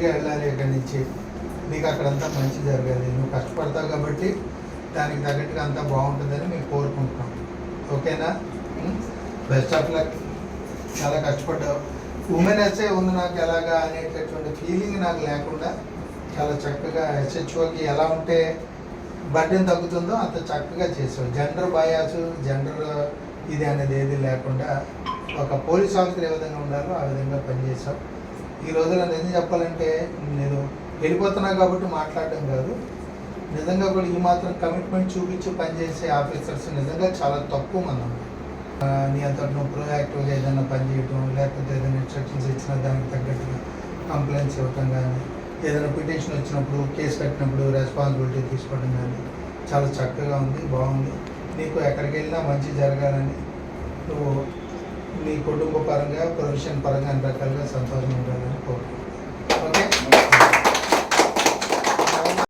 హ్యాపీగా వెళ్ళాలి ఇక్కడి నుంచి. నీకు అక్కడంతా మంచి జరగాలి. నువ్వు కష్టపడతావు కాబట్టి దానికి తగ్గట్టుగా అంతా బాగుంటుందని మేము కోరుకుంటున్నాం. ఓకేనా? బెస్ట్ ఆఫ్ లక్ చాలా కష్టపడ్డావు. ఉమెన్ ఎస్ఏ ఉంది నాకు ఎలాగా అనేటటువంటి ఫీలింగ్ నాకు లేకుండా చాలా చక్కగా ఎస్హెచ్ఓకి ఎలా ఉంటే బర్డెన్ తగ్గుతుందో అంత చక్కగా చేసావు. జెండర్ బయాసు జెండర్ ఇది అనేది ఏది లేకుండా ఒక పోలీస్ ఆఫీసర్ ఏ విధంగా ఉండాలో ఆ విధంగా పనిచేసావు. ఈ రోజున నిజం చెప్పాలంటే నేను వెళ్ళిపోతున్నా కాబట్టి మాట్లాడడం కాదు. నిజంగా కూడా ఈ మాత్రం కమిట్మెంట్ చూపించి పనిచేసే ఆఫీసర్స్ నిజంగా చాలా తక్కువ మనం నీ అంతటి నువ్వు ప్రోయాక్టివ్గా ఏదైనా పని చేయటం లేకపోతే ఏదైనా ఇన్స్ట్రక్షన్స్ ఇచ్చినా దానికి తగ్గట్టుగా కంప్లైంట్స్ ఇవ్వటం కానీ ఏదైనా పిటిషన్ వచ్చినప్పుడు కేసు కట్టినప్పుడు రెస్పాన్సిబిలిటీ తీసుకోవడం కానీ చాలా చక్కగా ఉంది బాగుంది. నీకు ఎక్కడికి వెళ్ళినా మంచి జరగాలని నువ్వు నీ కుటుంబ పరంగా ప్రొఫెషన్ పరంగా అన్ని రకాలుగా సంతోషం ఉండాలని করবে